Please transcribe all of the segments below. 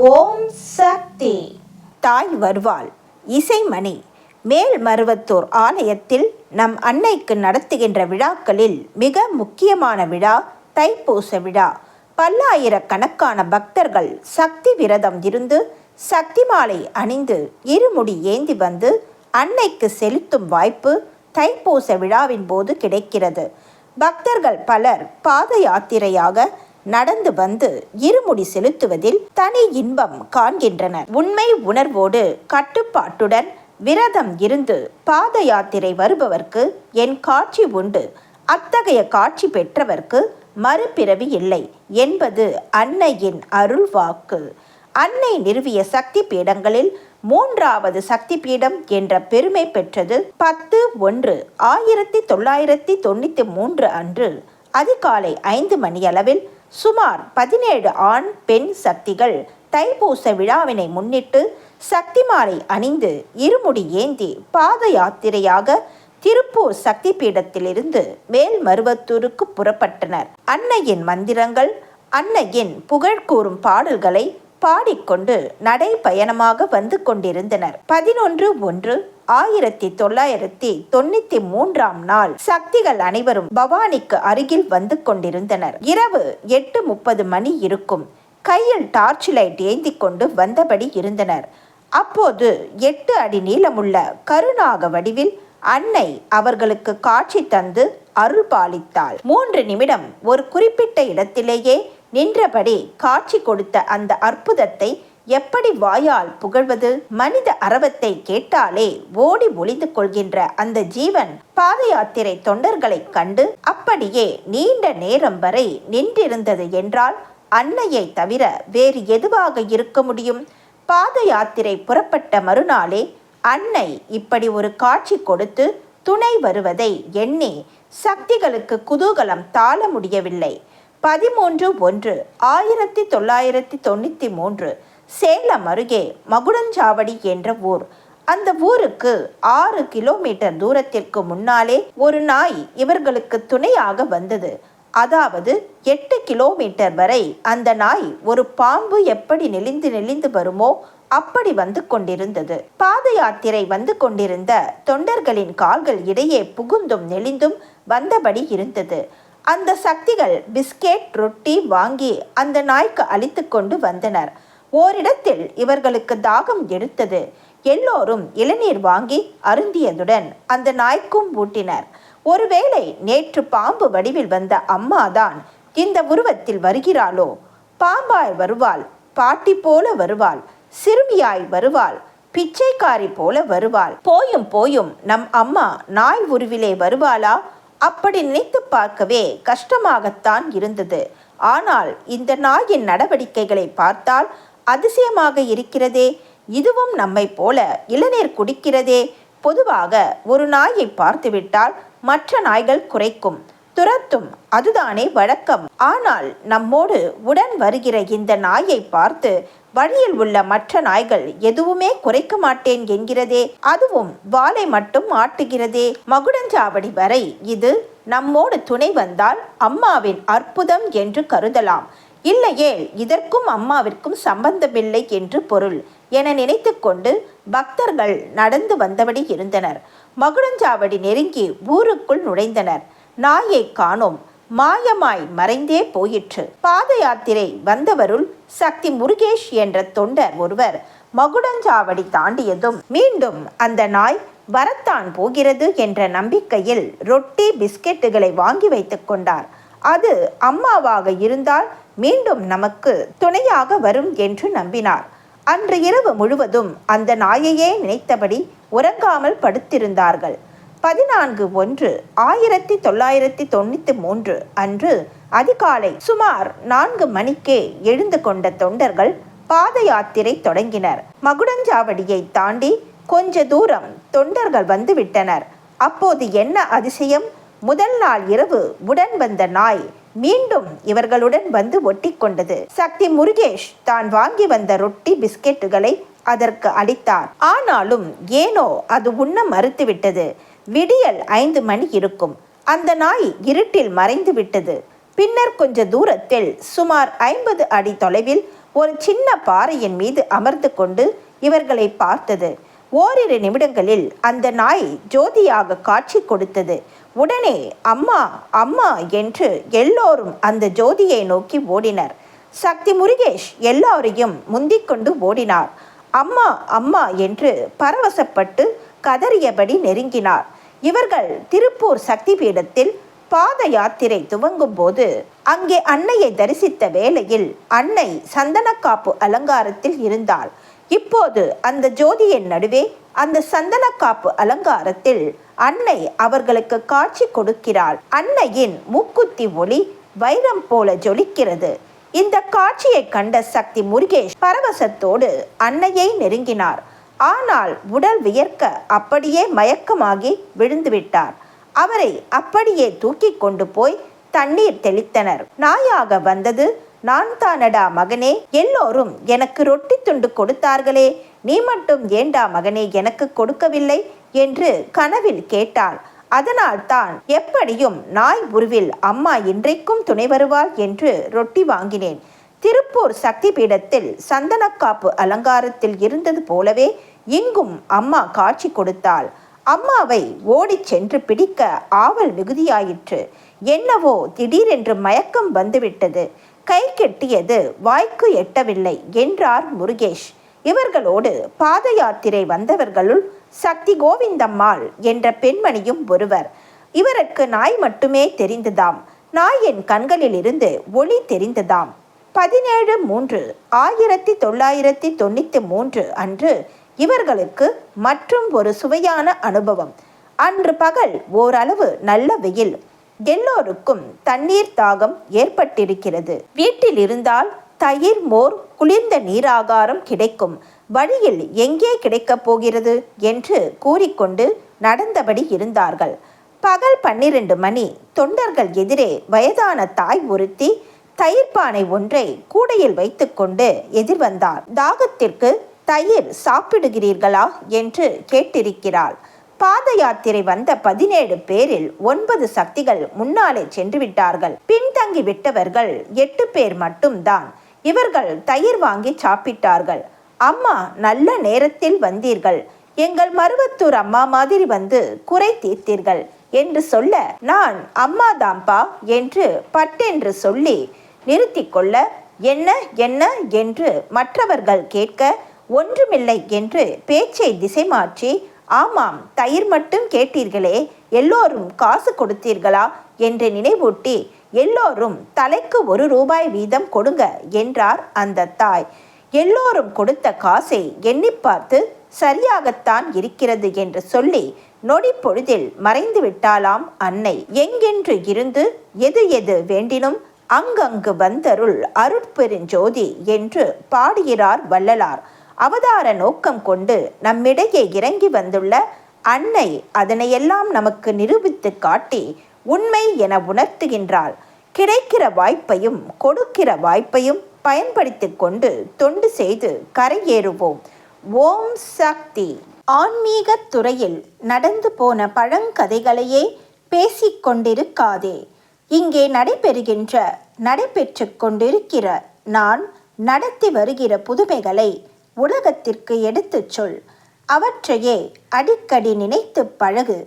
ஓம் சக்தி. தாய் வருவாள். இசைமணி. மேல் மருவத்தூர் ஆலயத்தில் நம் அன்னைக்கு நடத்துகின்ற விழாக்களில் மிக முக்கியமான விழா தைப்பூச விழா. பல்லாயிரக்கணக்கான பக்தர்கள் சக்தி விரதம் இருந்து சக்தி மாலை அணிந்து இருமுடி ஏந்தி வந்து அன்னைக்கு செலுத்தும் வாய்ப்பு தைப்பூச விழாவின் போது கிடைக்கிறது. பக்தர்கள் பலர் பாத யாத்திரையாக நடந்து வந்து இருமுடி செலுத்துவதில் தனி இன்பம் காண்கின்றனர். உண்மை உணர்வோடு கட்டுப்பாட்டுடன் விரதம் இருந்து பாத யாத்திரை வருபவர்க்கு என் காட்சி உண்டு. அத்தகைய காட்சி பெற்றவர்க்கு மறுபிறவி இல்லை என்பது அன்னையின் அருள் வாக்கு. அன்னை நிறுவிய சக்தி பீடங்களில் மூன்றாவது சக்தி பீடம் என்ற பெருமை பெற்றது பத்து ஒன்று ஆயிரத்தி தொள்ளாயிரத்தி தொண்ணூற்றி மூன்று அன்று. அதிகாலை ஐந்து மணியளவில் சுமார் பதினேழு ஆண் பெண் சக்திகள் தைப்பூச விழாவினை முன்னிட்டு சக்திமாலை அணிந்து இருமுடி ஏந்தி பாத யாத்திரையாக திருப்பூர் சக்தி பீடத்திலிருந்து மேல்மருவத்தூருக்கு புறப்பட்டனர். அன்னையின் மந்திரங்கள் அன்னையின் புகழ் கூறும் பாடல்களை பாடிக்கொண்டு நடைபயணமாக வந்து கொண்டிருந்தனர். பதினொன்று ஒன்று ஆயிரத்தி தொள்ளாயிரத்தி தொண்ணூத்தி மூன்றாம் நாள் சக்திகள் அனைவரும் பவானிக்கு அருகில் வந்து கொண்டிருந்தனர். இரவு எட்டு முப்பது மணி இருக்கும். கையில் டார்ச் லைட் ஏந்தி கொண்டு வந்தபடி இருந்தனர். அப்போது எட்டு அடி நீளமுள்ள கருணாக வடிவில் அன்னை அவர்களுக்கு காட்சி தந்து அருள் பாலித்தாள். மூன்று நிமிடம் ஒரு குறிப்பிட்ட இடத்திலேயே நின்றபடி காட்சி கொடுத்த அந்த அற்புதத்தை எப்படி வாயால் புகழ்வது? மனித அரவத்தை கேட்டாலே ஓடி ஒளிந்து கொள்கின்ற அந்த ஜீவன் பாத யாத்திரை தொண்டர்களை கண்டு அப்படியே நீண்ட நேரம் வரை நின்றிருந்தது என்றால் அன்னையை தவிர வேறு எதுவாக இருக்க முடியும்? பாத யாத்திரை புறப்பட்ட மறுநாளே அன்னை இப்படி ஒரு காட்சி கொடுத்து துணை வருவதை எண்ணி சக்திகளுக்கு குதூகலம் தாழ முடியவில்லை. பதிமூன்று ஒன்று ஆயிரத்தி தொள்ளாயிரத்தி தொண்ணூற்றி மூன்று சேலம் அருகே மகுடஞ்சாவடி என்ற ஊர். அந்த ஊருக்கு ஆறு கிலோமீட்டர் தூரத்திற்கு முன்னாலே ஒரு நாய் இவர்களுக்கு துணையாக வந்தது. அதாவது எட்டு கிலோமீட்டர் வரை அந்த நாய் ஒரு பாம்பு எப்படி நெளிந்து நெளிந்து வருமோ அப்படி வந்து கொண்டிருந்தது. பாத யாத்திரை வந்து கொண்டிருந்த தொண்டர்களின் கால்கள் இடையே புகுந்தும் நெளிந்தும் வந்தபடி இருந்தது. அந்த சக்திகள் பிஸ்கெட் ரொட்டி வாங்கி அந்த நாய்க்கு அழித்து கொண்டு வந்தனர். ஓரிடத்தில் இவர்களுக்கு தாகம் எடுத்தது. எல்லோரும் இளநீர் வாங்கி அருந்தியதுடன் அந்த நாய்க்கும் ஊட்டினர். ஒருவேளை நேற்று பாம்பு வடிவில் வந்த அம்மாதான் இந்த உருவத்தில் வருகிறாளோ? பாம்பாய் வருவாள் பாட்டி போல வருவாள் சிறுமியாய் வருவாள் பிச்சைக்காரி போல வருவாள். போயும் போயும் நம் அம்மா நாய் உருவிலே வருவாளா? அப்படி நினைத்து பார்க்கவே கஷ்டமாகத்தான் இருந்தது. ஆனால் இந்த நாயின் நடவடிக்கைகளை பார்த்தால் அதிசயமாக இருக்கிறதே இதுவும் நம்மை போல இளநீர் குடிக்கிறதே. பொதுவாக ஒரு நாயை பார்த்துவிட்டால் மற்ற நாய்கள் குறைக்கும். துரத்தும் அதுதானே வழக்கம். ஆனால் நம்மோடு உடன் வருகிற இந்த நாயை பார்த்து வழியில் உள்ள மற்ற நாய்கள் எதுவுமே குறைக்க மாட்டேன் என்கிறதே அதுவும் வாளை மட்டும் ஆட்டுகிறதே. மகுடஞ்சாவடி வரை இது நம்மோடு துணை வந்தால் அம்மாவின் அற்புதம் என்று கருதலாம். இல்லையே இதற்கும் அம்மாவிற்கும் சம்பந்தமில்லை என்று பொருள். என நினைத்து கொண்டு பக்தர்கள் நடந்து வந்தபடி இருந்தனர். மகுடஞ்சாவடி நெருங்கி ஊருக்குள் நுழைந்தனர். நாயை காணோம். மாயமாய் மறைந்தே போயிற்று. பாத யாத்திரை வந்தவருள் சக்தி முருகேஷ் என்ற தொண்டர் ஒருவர் மகுடஞ்சாவடி தாண்டியதும் மீண்டும் அந்த நாய் வரத்தான் போகிறது என்ற நம்பிக்கையில் ரொட்டி பிஸ்கெட்டுகளை வாங்கி வைத்துக் கொண்டார். அது அம்மாவாக இருந்தால் மீண்டும் நமக்கு துணையாக வரும் என்று நம்பினார். அன்று இரவு முழுவதும் அந்த நாயையே நினைத்தபடி உறங்காமல் படுத்திருந்தார்கள். பதினான்கு ஒன்று ஆயிரத்தி தொள்ளாயிரத்தி தொண்ணூற்றி மூன்று அன்று அதிகாலை சுமார் நான்கு மணிக்கே எழுந்து கொண்ட தொண்டர்கள் பாத யாத்திரை தொடங்கினர். மகுடஞ்சாவடியை தாண்டி கொஞ்ச தூரம் தொண்டர்கள் வந்துவிட்டனர். அப்போது என்ன அதிசயம்? முதல் நாள் இரவு உடன் வந்த நாய் மீண்டும் இவர்களுடன் வந்து ஒட்டி கொண்டது சக்தி முருகேஷ் தான் வாங்கி வந்த ரொட்டி பிஸ்கெட்டுகளை அதற்கு அளித்தார். ஆனாலும் ஏனோ அது உண்ண மறுத்துவிட்டது. விடியல் ஐந்து மணி இருக்கும். அந்த நாய் இருட்டில் மறைந்து விட்டது. பின்னர் கொஞ்ச தூரத்தில் சுமார் ஐம்பது அடி தொலைவில் ஒரு சின்ன பாறையின் மீது அமர்ந்து கொண்டு இவர்களை பார்த்தது. ஓரிரு நிமிடங்களில் அந்த நாய் ஜோதியாக காட்சி கொடுத்தது. உடனே அம்மா அம்மா என்று எல்லோரும் அந்த ஜோதியை நோக்கி ஓடினர். சக்தி முருகேஷ் எல்லாரையும் முந்திக்கொண்டு ஓடினார். அம்மா அம்மா என்று பரவசப்பட்டு கதறியபடி நெருங்கினார். இவர்கள் திருப்பூர் சக்தி பீடத்தில் பாத யாத்திரை துவங்கும் போது அங்கே அன்னையை தரிசித்த வேளையில் அன்னை சந்தனக்காப்பு அலங்காரத்தில் இருந்தாள். இப்போது அந்த ஜோதியின் நடுவே அந்த சந்தனக்காப்பு அலங்காரத்தில் அன்னை அவர்களுக்கு காட்சி கொடுக்கிறாள். அன்னையின் மூக்குத்தி ஒளி வைரம் போல ஜொலிக்கிறது. இந்த காட்சியை கண்ட சக்தி முருகேஷ் பரவசத்தோடு அன்னையை நெருங்கினார். ஆனால் உடல் வியர்க்க அப்படியே மயக்கமாகி விழுந்துவிட்டார் அவரை அப்படியே தூக்கி கொண்டு போய் தண்ணீர் தெளித்தனர். நாயாக வந்தது நான் தானடா மகனே எல்லோரும் எனக்கு ரொட்டி துண்டு கொடுத்தார்களே நீ மட்டும் ஏண்டா மகனே எனக்கு கொடுக்கவில்லை? என்று கனவில் கேட்டாள். அதனால் தான் எப்படியும் நாய் உருவில் அம்மா இன்றைக்கும் துணை வருவாள் என்று ரொட்டி வாங்கினேன். திருப்பூர் சக்தி பீடத்தில் சந்தனக்காப்பு அலங்காரத்தில் இருந்தது போலவே இங்கும் அம்மா காட்சி கொடுத்தாள். அம்மாவை ஓடிச் சென்று பிடிக்க ஆவல் மிகுதியாயிற்று. என்னவோ திடீரென்று மயக்கம் வந்துவிட்டது. கை கெட்டியது வாய்க்கு எட்டவில்லை என்றார் முருகேஷ். இவர்களோடு பாத யாத்திரை வந்தவர்களுள் சக்தி கோவிந்தம்மாள் என்ற பெண்மணியும் ஒருவர். இவருக்கு நாய் மட்டுமே தெரிந்ததாம். நாய் என் கண்களிலிருந்து ஒளி தெரிந்ததாம். பதினேழு மூன்று ஆயிரத்தி தொள்ளாயிரத்தி தொண்ணூற்றி மூன்று அன்று இவர்களுக்கு மற்றும் ஒரு சுவையான அனுபவம். அன்று பகல் ஓரளவு நல்ல வெயில் எல்லோருக்கும் தண்ணீர் தாகம் ஏற்பட்டிருக்கிறது. வீட்டில் இருந்தால் தயிர் மோர் குளிர்ந்த நீராகாரம் கிடைக்கும். வழியில் எங்கே கிடைக்கப் போகிறது என்று கூறிக்கொண்டு நடந்தபடி இருந்தார்கள். பகல் பன்னிரண்டு மணி தொண்டர்கள் எதிரே வயதான தாய் ஒருத்தி தயிர் பானை ஒன்றை கூடையில் வைத்துக்கொண்டு எதிர்வந்தார் தாகத்திற்கு தயிர் சாப்பிடுகிறீர்களா? என்று கேட்டிருக்கிறாள். பாத யாத்திரை வந்த பதினேழு பேரில் ஒன்பது சக்திகள் முன்னாலே சென்று விட்டார்கள் பின்தங்கி விட்டவர்கள் எட்டு பேர் மட்டும்தான். இவர்கள் தயிர் வாங்கி சாப்பிட்டார்கள். அம்மா நல்ல நேரத்தில் வந்தீர்கள். எங்கள் மருவத்தூர் அம்மா மாதிரி வந்து குறை தீர்த்தீர்கள் என்று சொல்ல நான் அம்மா தாம்பா என்று பட்டென்று சொல்லி நிறுத்தி கொள்ள என்ன என்ன என்று மற்றவர்கள் கேட்க ஒன்றுமில்லை என்று பேச்சை திசை மாற்றி ஆமாம் தயிர் மட்டும் கேட்டீர்களே எல்லோரும் காசு கொடுத்தீர்களா? என்று நினைவூட்டி எல்லோரும் தலைக்கு ஒரு ரூபாய் வீதம் கொடுங்க என்றார் அந்த தாய். எல்லோரும் கொடுத்த காசை எண்ணி பார்த்து சரியாகத்தான் இருக்கிறது என்று சொல்லி நொடி பொழுதில் மறைந்து விட்டாலாம் அன்னை. எங்கென்று இருந்து எது எது வேண்டினும் அங்கங்கு வந்தருள் அருட்பெருஞ்சோதி என்று பாடுகிறார் வள்ளலார். அவதார நோக்கம் கொண்டு நம்மிடையே இறங்கி வந்துள்ள அன்னை அதனையெல்லாம் நமக்கு நிரூபித்து காட்டி உண்மை என உணர்த்துகின்றாள். கிடைக்கிற வாய்ப்பையும் கொடுக்கிற வாய்ப்பையும் பயன்படுத்தி கொண்டு தொண்டு செய்து கரையேறுவோம். ஓம் சக்தி! ஆன்மீக துறையில் நடந்து போன பழங்கதைகளையே பேசிக்கொண்டிருக்காதே இங்கே நடைபெறுகின்ற நடைபெற்று கொண்டிருக்கிற நான் நடத்தி வருகிற புதுமைகளை உலகத்திற்கு எடுத்துச் சொல். அவற்றையே அடிக்கடி நினைத்து பழகு.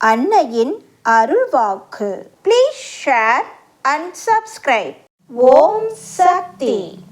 அன்னையின் அருள்வாக்கு. Please share and subscribe Om Shakti.